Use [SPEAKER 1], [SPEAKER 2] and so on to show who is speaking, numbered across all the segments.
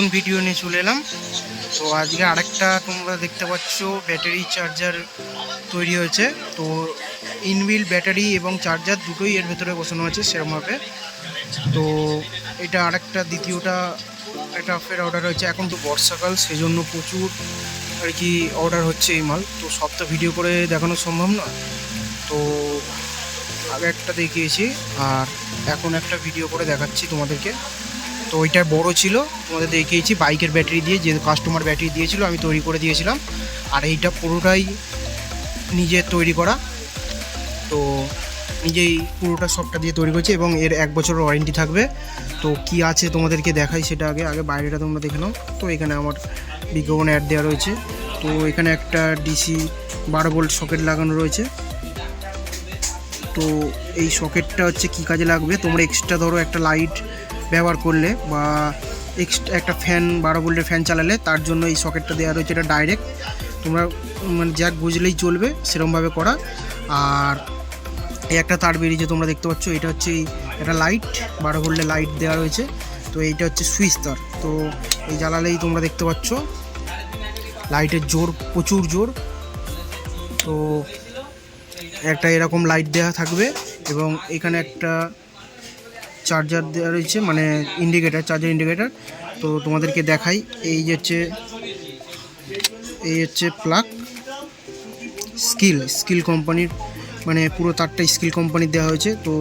[SPEAKER 1] নতুন ভিডিও নিয়ে চলে এলাম। তো আজকে আরেকটা তোমরা দেখতে পাচ্ছ ব্যাটারি চার্জার তৈরি হয়েছে। তো ইনবিল ব্যাটারি এবং চার্জার দুটোই এর ভেতরে বসানো আছে সেরকমভাবে তো এটা আরেকটা, দ্বিতীয়টা একটা ফের অর্ডার হয়েছে। এখন তো বর্ষাকাল সেই জন্য প্রচুর আর কি অর্ডার হচ্ছে এই মাল। তো সব তো ভিডিও করে দেখানো সম্ভব না তো আগে একটা দেখিয়েছি, আর এখন একটা ভিডিও করে দেখাচ্ছি তোমাদেরকে। তো ওইটা বড় ছিল, তোমাদের দেখিয়েছি, বাইকের ব্যাটারি দিয়ে যে কাস্টমার ব্যাটারি দিয়েছিল, আমি তৈরি করে দিয়েছিলাম। আর এইটা পুরোটাই নিজে তৈরি করা। তো নিজেই পুরোটা সবটা দিয়ে তৈরি করেছি এবং এর এক বছরের ওয়ারেন্টি থাকবে। তো কি আছে তোমাদেরকে দেখাই সেটা আগে আগে বাইরেটা তোমরা দেখে নাও। তো এখানে আমার বিজ্ঞাপন অ্যাড দেওয়া রয়েছে। তো এখানে একটা ডিসি বারো ভোল্ট সকেট লাগানো রয়েছে। তো এই সকেটটা হচ্ছে কি কাজে লাগবে? তোমরা এক্সট্রা ধরো একটা লাইট ব্যবহার করলে বা এক্সট্রা একটা ফ্যান বারো ভোল্টের ফ্যান চালালে তার জন্য এই সকেটটা দেওয়া রয়েছে, এটা ডাইরেক্ট তোমরা মানে জ্যাক বুঝলেই চলবে সেরকমভাবে করা। আর এই একটা তার বেরিয়েছে তোমরা দেখতে পাচ্ছ, এটা হচ্ছে এই একটা লাইট বারো ভোল্টের লাইট দেওয়া রয়েছে। তো এইটা হচ্ছে সুইচ তার। তো এই জ্বালালেই তোমরা দেখতে পাচ্ছ লাইটের জোর, প্রচুর জোর। তো একটা এরকম লাইট দেওয়া থাকবে এবং এখানে একটা চার্জার দেওয়া রয়েছে মানে ইন্ডিকেটার চার্জার ইন্ডিকেটার তো তোমাদেরকে দেখাই, এই যে হচ্ছে, এই হচ্ছে প্লাগ স্কিল স্কিল কোম্পানির মানে পুরো তারটা স্কিল কোম্পানির দেওয়া হয়েছে। তো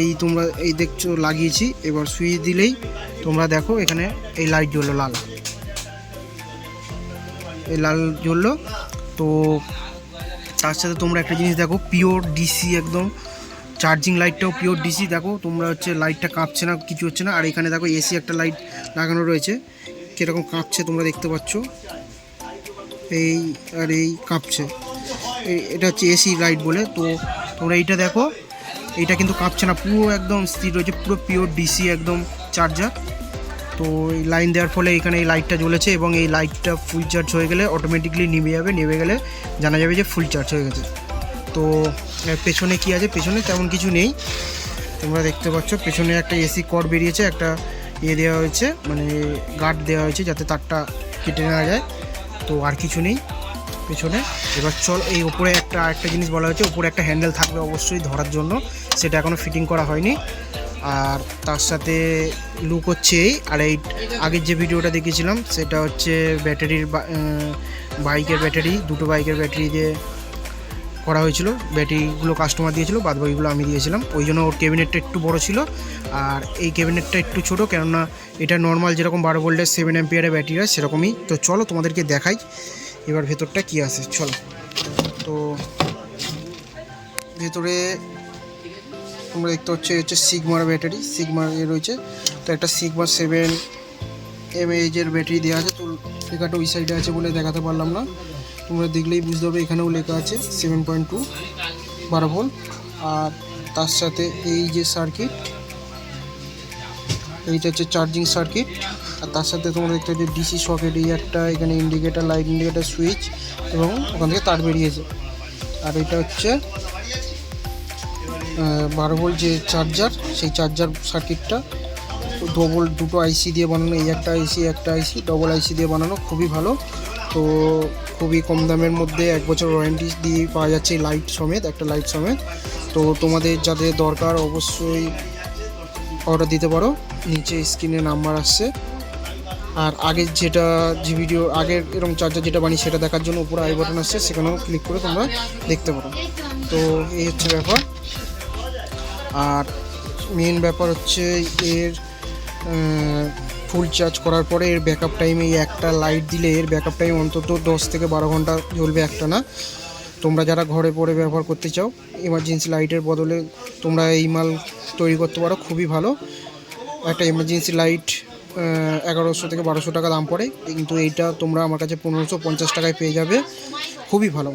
[SPEAKER 1] এই তোমরা, এই দেখছ, লাগিয়েছি। এবার সুইচ দিলেই তোমরা দেখো, এখানে এই লাইট জ্বললো লাল। এই লাল জ্বললো। তো তার সাথে তোমরা একটা জিনিস দেখো পিওর ডিসি একদম। চার্জিং লাইটটাও পিওর ডিসি দেখো, তোমরা হচ্ছে লাইটটা কাঁপছে না, কিছু হচ্ছে না, আর এখানে দেখো এসি একটা লাইট লাগানো রয়েছে, কীরকম কাঁপছে তোমরা দেখতে পাচ্ছ, এই আর এই কাঁপছে এটা হচ্ছে এসি লাইট বলে, তো তোমরা এইটা দেখো, এইটা কিন্তু কাঁপছে না, পুরো একদম স্থির রয়েছে, পুরো পিওর ডিসি একদম চার্জার তো এই লাইন দেওয়ার ফলে এখানে এই লাইটটা জ্বলেছে এবং এই লাইটটা ফুল চার্জ হয়ে গেলে অটোমেটিকলি নিভে যাবে, নেমে গেলে জানা যাবে যে ফুল চার্জ হয়ে গেছে, তো পেছনে কি আছে? পেছনে তেমন কিছু নেই। তোমরা দেখতে পাচ্ছ, পেছনে একটা এসি কর বেরিয়েছে, একটা ইয়ে দেওয়া হয়েছে মানে গার্ড দেওয়া হয়েছে যাতে তারটা কেটে নেওয়া যায়। তো আর কিছু নেই পেছনে। এবার চল, এই উপরে একটা আরেকটা জিনিস বলা হয়েছে, উপরে একটা হ্যান্ডেল থাকবে অবশ্যই ধরার জন্য। সেটা এখনও ফিটিং করা হয়নি। আর তার সাথে লুক হচ্ছে এই। আর এই আগের যে ভিডিওটা দেখেছিলাম সেটা হচ্ছে ব্যাটারির বাইকের ব্যাটারি দুটো বাইকের ব্যাটারি দিয়ে করা হয়েছিল ব্যাটারিগুলো কাস্টমার দিয়েছিল বাদ বাকিগুলো আমি দিয়েছিলাম। ওই জন্য ওর ক্যাবিনেটটা একটু বড় ছিল। আর এই ক্যাবিনেটটা একটু ছোট, কেননা এটা নর্মাল যেরকম বারো ভোল্টের সেভেন এম্পিয়ারের ব্যাটারি হয়, সেরকমই। তো চলো তোমাদেরকে দেখাই, এবার ভেতরটা কি আছে, চলো। তো ভেতরে তোমরা দেখতে এই হচ্ছে সিগমার ব্যাটারি সিগমার এ রয়েছে। তো একটা সিগমার সেভেন এম এইচের ব্যাটারি দেওয়া আছে, তো লেখাটা ওই সাইডে আছে বলে দেখাতে পারলাম না। তোমরা দেখলেই বুঝতে হবে এখানেও লেখা আছে সেভেন পয়েন্ট টু বারো ভোল্ট। আর তার সাথে এই যে সার্কিট এইটা হচ্ছে চার্জিং সার্কিট আর তার সাথে তোমরা দেখতে পাচ্ছ ডিসি সকেট এই একটা এখানে ইন্ডিকেটার লাইট ইন্ডিকেটার সুইচ এবং ওখান থেকে তার বেরিয়েছে। আর এটা হচ্ছে বারো ভোল্ট যে চার্জার সেই চার্জার সার্কিটটা ডবল দুটো আইসি দিয়ে বানানো, এই একটা আইসি একটা আইসি ডবল আইসি দিয়ে বানানো, খুবই ভালো। তো খুবই কম দামের মধ্যে এক বছর ওয়ারেন্টি দিয়ে পাওয়া যাচ্ছে লাইট সমেত, একটা লাইট সমেত। তো তোমাদের যাদের দরকার অবশ্যই অর্ডার দিতে পারো। নিচে স্ক্রিনে নাম্বার আসছে। আর আগের যেটা যে ভিডিও আগের এরকম চার্জার যেটা বানিয়ে সেটা দেখার জন্য উপরে আই বাটন আসছে, সেখানেও ক্লিক করে তোমরা দেখতে পারো। তো এই হচ্ছে ব্যাপার। আর মেন ব্যাপার হচ্ছে এর ফুল চার্জ করার পরে এর ব্যাকআপ টাইমে এই একটা লাইট দিলে এর ব্যাকআপ টাইম অন্তত দশ থেকে বারো ঘণ্টা জ্বলবে একটা, না? তোমরা যারা ঘরে পরে ব্যবহার করতে চাও এমার্জেন্সি লাইটের বদলে তোমরা এই মাল তৈরি করতে পারো, খুবই ভালো। একটা এমার্জেন্সি লাইট এগারোশো থেকে বারোশো টাকা দাম পড়ে, কিন্তু এইটা তোমরা আমার কাছে পনেরোশো পঞ্চাশ টাকায় পেয়ে যাবে, খুবই ভালো।